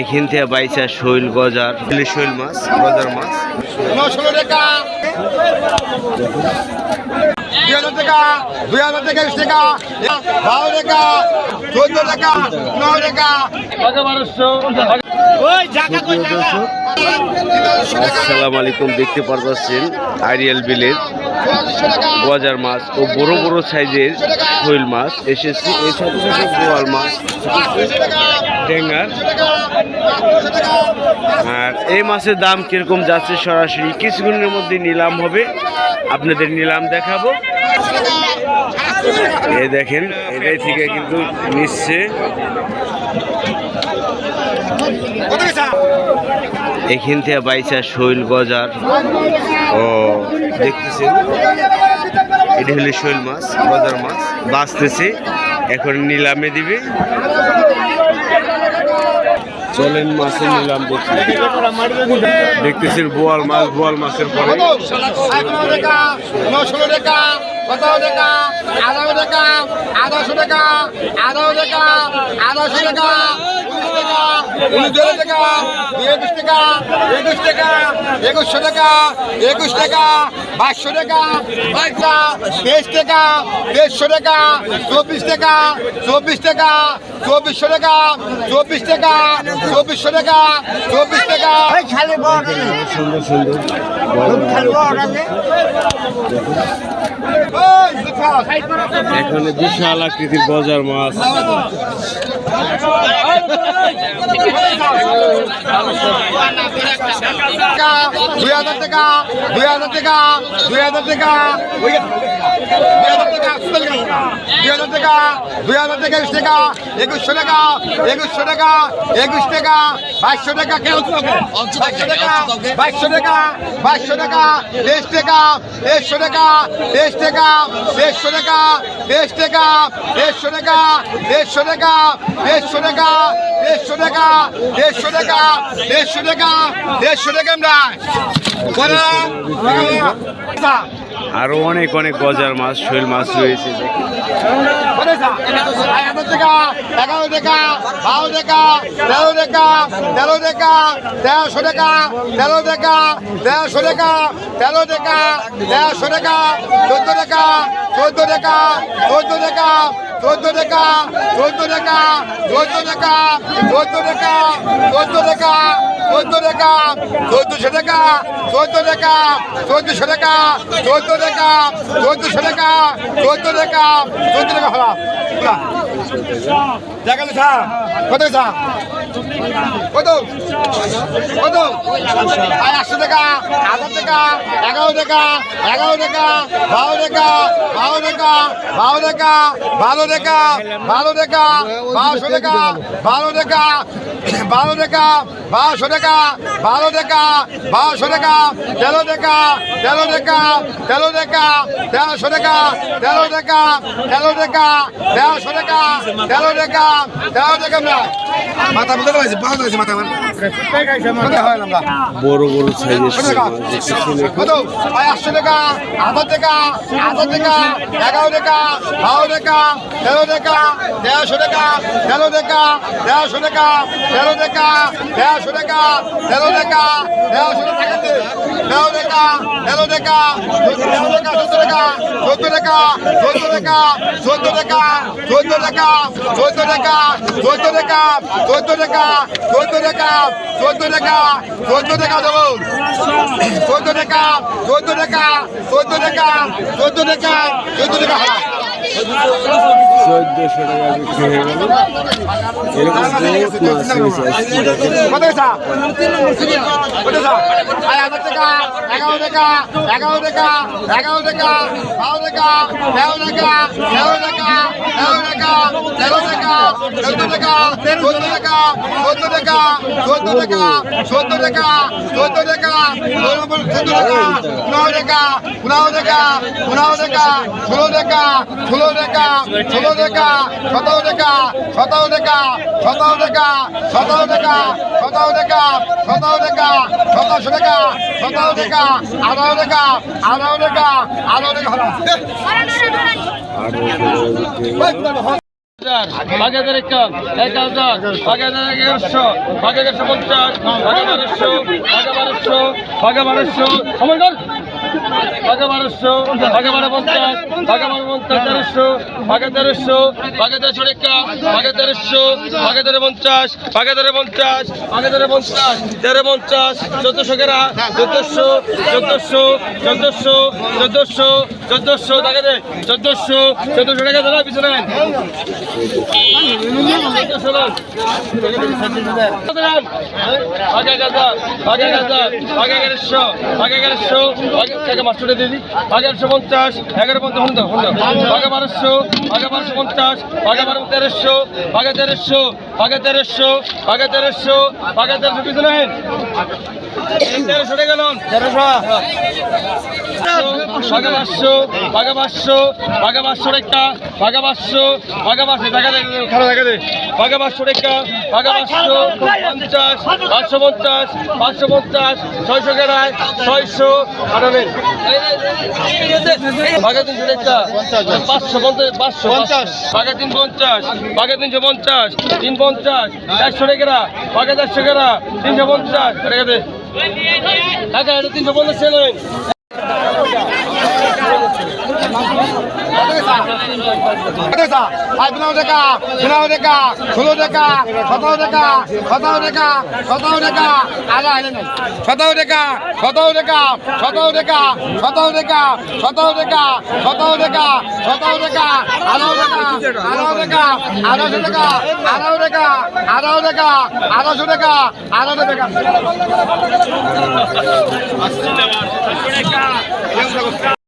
এখান থেকে বাইচা শৈল গজার শৈল মাছ গজার মাছ। ষোলো টাকা দুই হাজার টাকা দুই হাজার টাকা বিশ টাকা বারো টাকা চোদ্দ টাকা নয় টাকা আসসালামু আলাইকুম দেখতে পারতেছেন আইরিয়াল টাকা গজার মাছ ও বড় বড় সাইজের শৈল মাছ, এসেছে। এই ছোট বোয়াল মাছ, ডেঙ্গার। আর এই মাছের দাম কীরকম যাচ্ছে সরাসরি কিছুক্ষণের মধ্যে নিলাম হবে। আপনাদের নিলাম দেখাবো। এ দেখেন, এটাই থেকে কিন্তু নিচ্ছে। এখান থেকে বাইচা শৈল গজার। ও দেখতেছেন। এটি হলো শৈল মাছ, বাজার মাছ। বাঁচতেছে, এখন নিলামে দিবে। চলেন মাছের নিলাম দেখি দেখতেছেন বোয়াল মাছ, বোয়াল মাছের পরে। আঠারো টাকা? নশো টাকা সতেরো টাকা আঠারো টাকা আঠারোশো টাকা উনিশ টাকা উনিশ টাকা একুশ টাকা একুশশো টাকা একুশ টাকা বাইশশো টাকা বাইশটা তেইশ টাকা তেইশশো টাকা চব্বিশ টাকা চব্বিশ টাকা চব্বিশশো টাকা চব্বিশ টাকা চব্বিশশো টাকা চব্বিশ টাকা। সুন্দর সুন্দর। এখানে বিশাল আকৃতির গজার মাছ দুই হাজার টাকা দুই হাজার টাকা দুই হাজার টাকা দুই হাজার টাকা হাজার টাকা দুই হাজার টাকা একুশ টাকা একুশশো টাকা একুশশো টাকা একুশ টাকা বাইশশো টাকা কেউ বাইশশো টাকা বাইশশো টাকা বাইশশো টাকা তেইশ টাকা তেইশশো টাকা তেইশ টাকা তেইশশো টাকা তেইশ টাকা তেইশশো টাকা তেইশশো টাকা তেইশশো টাকা দেড়শো টাকা দেড়শো টাকা দেড়শো টাকা দেড়শো টাকা আমরা আরও অনেক অনেক গজার মাছ শৈল মাছ রয়েছে দেখেন। হাজার টাকা এগারো টাকা বারো টাকা তেরো টাকা তেরো টাকা তেরোশো টাকা তেরো টাকা তেরোশো টাকা তেরো টাকা তেরোশো টাকা চোদ্দ টাকা চোদ্দ টাকা চোদ্দ টাকা চোদ্দ টাকা চোদ্দ টাকা চোদ্দ টাকা চোদ্দ টাকা চোদ্দ টাকা চোদ্দ টাকা চোদ্দশো টাকা চোদ্দ টাকা চোদ্দশো টাকা চোদ্দ টাকা চোদ্দশো টাকা চোদ্দ টাকা চোদ্দ টাকা হলা। দেখা স্যার কত স্যার কত? কত? একশো টাকা হাজার টাকা এগারো টাকা এগারো টাকা বারো টাকা বারো টাকা বারো টাকা বারো টাকা বারো টাকা বারোশো টাকা বারো টাকা বারো টাকা বারোশো টাকা বারো টাকা বারোশো টাকা তেরো টাকা তেরো টাকা তেরো টাকা তেরোশো টাকা তেরো টাকা তেরো টাকা তেরোশো টাকা তেরো টাকা তেরো টাকা মাথা হয়েছে মাথা হয় বড় বড় সাইজের তেরো টাকা চোদ্দ টাকা চোদ্দ টাকা চোদ্দ টাকা চোদ্দ টাকা চোদ্দ টাকা চোদ্দ টাকা চোদ্দ টাকা চোদ্দ টাকা চোদ্দ টাকা চোদ্দ টাকা চোদ্দ টাকা দেবো। চোদ্দ টাকা চোদ্দ টাকা চোদ্দ টাকা চোদ্দ টাকা চোদ্দ টাকা চোদ্দশো টাকা বিক্রি হয়ে গেল। এরকম বহুত মাছ রয়েছে আজকে দেখেন। কত টাকা কত টাকা আয় হাজার টাকা এগারো টাকা এগারো টাকা এগারো টাকা বারো টাকা তেরো টাকা তেরো টাকা তেরো টাকা তেরো টাকা চোদ্দ টাকা চোদ্দ টাকা চোদ্দ টাকা চোদ্দ টাকা চোদ্দ টাকা চোদ্দ টাকা চোদ্দ টাকা নয় টাকা পনেরো টাকা পনেরো টাকা ষোলো টাকা ষোলো টাকা ষোলো টাকা সতেরো টাকা সতেরো টাকা সতেরো টাকা সতেরো টাকা সতেরো টাকা সতেরো টাকা সতেরোশো টাকা সতেরো টাকা আঠারো টাকা আঠারো টাকা আঠারো টাকা হলো হাজার এক এক হাজার এক হাজার এগারোশো এক এগারোশো পঞ্চাশ এক বারোশো এক বারোশো এক বারোশো সময় কর বারোশো, বাঘা বারো পঞ্চাশ বাঘা বারো তেরোশো, বাঘা তেরোশো বাঘা তেরোশো রেখা বাঘা তেরোশো, বাঘা তেরো পঞ্চাশ ভাগে তেরো পঞ্চাশ, বাঘা তেরো পঞ্চাশ তেরো পঞ্চাশ, চোদ্দশো কেরা চোদ্দশো চোদ্দশো চোদ্দশো চোদ্দশো চোদ্দশো, দেখা দে চোদ্দশো চোদ্দশো টাকা দাদা, পিছনে এগারোশো পঞ্চাশ, এগারো পঞ্চাশ আগে বারোশো আগে বারোশো পঞ্চাশ আগে বারো তেরোশো আগে তেরোশো আগে তেরোশো আগে তেরোশো আগে তেরোশো, পিছনে তেরোশো বাঘা পাঁচশো বাঘা পাঁচশো বাঘা পাঁচশো রেখা বাঘা পাঁচশো বাঘা পাঁচশো টাকা দে খারাপ টাকা দে বাঘা পাঁচশো রেখা পঞ্চাশ পাঁচশো পঞ্চাশ পাঁচশো পঞ্চাশ ছয়শো কেরায় ছয়শো আটাবেন বাঘা তিনশো রেখা পাঁচশো পঞ্চাশ পাঁচশো পঞ্চাশ বাঘা তিন পঞ্চাশ বাঘা তিনশো পঞ্চাশ তিন পঞ্চাশ চারশো রেখা বাঘা চারশো কেরা তিনশো পঞ্চাশ রেখে টাকা এটা তিনশো পঞ্চাশ পয়সা আর পনেরো টাকা পনেরো টাকা ষোলো টাকা সতেরো টাকা সতেরো টাকা সতেরো টাকা আগে আইলে নাই সতেরো টাকা সতেরো টাকা সতেরো টাকা সতেরো টাকা সতেরো টাকা সতেরো টাকা সতেরো টাকা আঠারো টাকা আঠারো টাকা আঠারোশো টাকা আঠারো টাকা আঠারো টাকা আঠারোশো টাকা আঠারো টাকা